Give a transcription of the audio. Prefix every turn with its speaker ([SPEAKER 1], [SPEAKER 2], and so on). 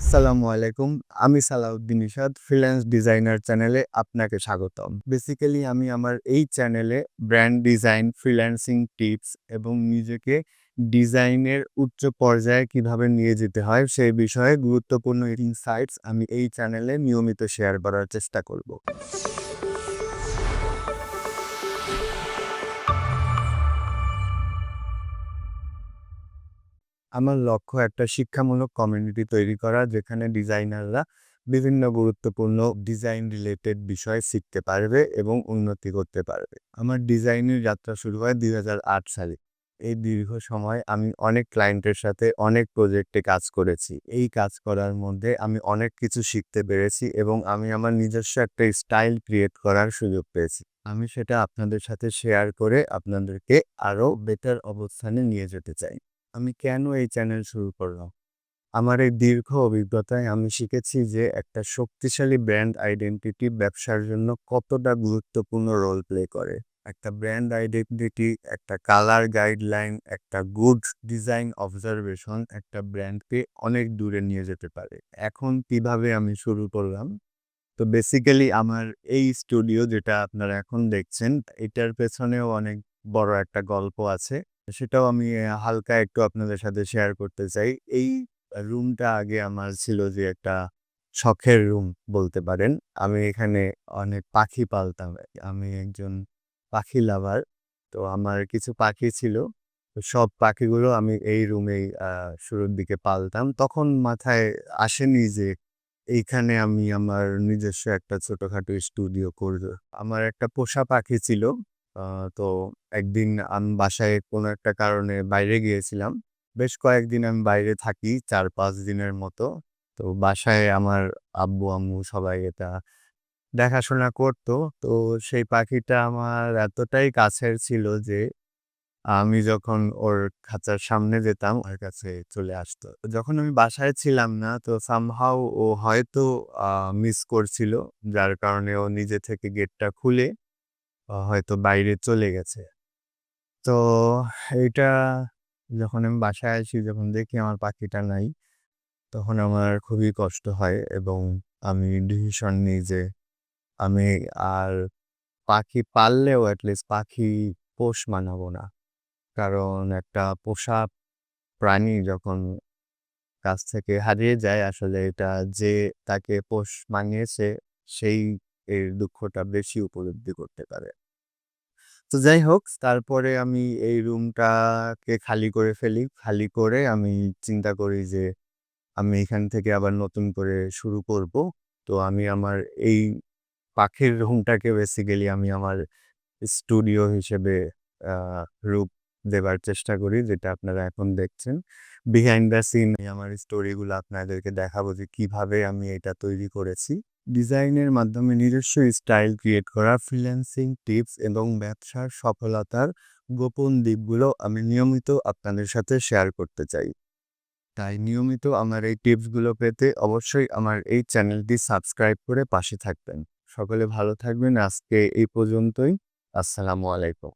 [SPEAKER 1] আসসালামু আলাইকুম। আমি সালাউদ্দিন ইসাদ ফ্রিল্যান্স ডিজাইনার চ্যানেলে আপনাকে স্বাগতম। বেসিক্যালি আমি আমার এই চ্যানেলে ব্র্যান্ড ডিজাইন ফ্রিল্যান্সিং টিপস এবং নিজেকে ডিজাইনের উচ্চ পর্যায়ে কীভাবে নিয়ে যেতে হয় সেই বিষয়ে গুরুত্বপূর্ণ ইনসাইটস আমি এই চ্যানেলে নিয়মিত শেয়ার করার চেষ্টা করব। আমার লক্ষ্য একটা শিক্ষামূলক কমিউনিটি তৈরি করা, যেখানে ডিজাইনাররা বিভিন্ন গুরুত্বপূর্ণ ডিজাইন রিলেটেড বিষয় শিখতে পারবে এবং উন্নতি করতে পারবে। আমার ডিজাইনের যাত্রা শুরু হয় দুই হাজার আট সালে। এই দীর্ঘ সময় আমি অনেক ক্লায়েন্টের সাথে অনেক প্রজেক্টে কাজ করেছি। এই কাজ করার মধ্যে আমি অনেক কিছু শিখতে পেরেছি এবং আমি আমার নিজস্ব একটা স্টাইল ক্রিয়েট করার সুযোগ পেয়েছি। আমি সেটা আপনাদের সাথে শেয়ার করে আপনাদেরকে আরও বেটার অবস্থানে নিয়ে যেতে চাই। আমি কেন এই চ্যানেল শুরু করলাম? আমার এই দীর্ঘ অভিজ্ঞতায় আমি শিখেছি যে একটা শক্তিশালী ব্র্যান্ড আইডেন্টিটি ব্যবসার জন্য কতটা গুরুত্বপূর্ণ রোল প্লে করে। একটা ব্র্যান্ড আইডেন্টিটি একটা কালার গাইডলাইন একটা গুড ডিজাইন অবজারভেশন একটা ব্র্যান্ডকে অনেক দূরে নিয়ে যেতে পারে। এখন কীভাবে আমি শুরু করলাম? তো বেসিক্যালি আমার এই স্টুডিও যেটা আপনারা এখন দেখছেন, এটার পেছনেও অনেক বড় একটা গল্প আছে। সেটাও আমি হালকা একটু আপনাদের সাথে শেয়ার করতে চাই। এই রুমটা আগে আমার ছিল যে একটা শখের রুম বলতে পারেন। আমি এখানে অনেক পাখি পালতাম। আমি একজন পাখি লাভার তো আমার কিছু পাখি ছিল। সব পাখিগুলো আমি এই রুমেই শুরুর দিকে পালতাম। তখন মাথায় আসেনি যে এইখানে আমি আমার নিজস্ব একটা ছোটখাটো স্টুডিও করব। আমার একটা পোষা পাখি ছিল। তো একদিন আমি বাসায় কোনো একটা কারণে বাইরে গিয়েছিলাম। বেশ কয়েকদিন আমি বাইরে থাকি চার পাঁচ দিনের মতো। তো বাসায় আমার আব্বু, আম্মু সবাই এটা দেখাশোনা করতো। তো সেই পাখিটা আমার এতটাই কাছের ছিল যে আমি যখন ওর খাঁচার সামনে যেতাম, ওর কাছে চলে আসতো। যখন আমি বাসায় ছিলাম না, তো সামহাও ও হয়তো মিস করছিল। যার কারণে ও নিজে থেকে গেটটা খুলে হয়তো বাইরে চলে গেছে। তো এইটা যখন আমি বাসায় আসি, যখন দেখি আমার পাখিটা নাই, তখন আমার খুবই কষ্ট হয় এবং আমি ডিসিশন নিই যে আমি আর পাখি পাললেও অ্যাটলিস্ট পাখি পোষ মানাবো না। কারণ একটা পোষা প্রাণী যখন কাছ থেকে হারিয়ে যায়, আসলে এটা যে তাকে পোষ মানিয়েছে, সেই এর দুঃখটা বেশি উপলব্ধি করতে পারে। তো যাই হোক তারপরে আমি এই রুমটাকে খালি করে ফেলি। খালি করে আমি চিন্তা করি যে, আমি এখান থেকে আবার নতুন করে শুরু করব। তো আমি আমার এই পাখির রুমটাকে বেসিক্যালি আমি আমার স্টুডিও হিসেবে রূপ দেবার চেষ্টা করি, যেটা আপনারা এখন দেখছেন। বিহাইন্ড দ্য সিন আমার স্টোরিগুলো আপনাদেরকে দেখাবো যে কীভাবে আমি এটা তৈরি করেছি। ডিজাইনের মাধ্যমে নিজস্ব স্টাইল ক্রিয়েট করা, ফ্রিল্যান্সিং, টিপস এবং ব্যবসার সফলতার গোপন দিকগুলো আমি নিয়মিত আপনাদের সাথে শেয়ার করতে চাই। তাই নিয়মিত আমার এই টিপসগুলো পেতে অবশ্যই আমার এই চ্যানেলটি সাবস্ক্রাইব করে পাশে থাকবেন। সকলে ভালো থাকবেন। আজকে এই পর্যন্তই। আসসালামু আলাইকুম।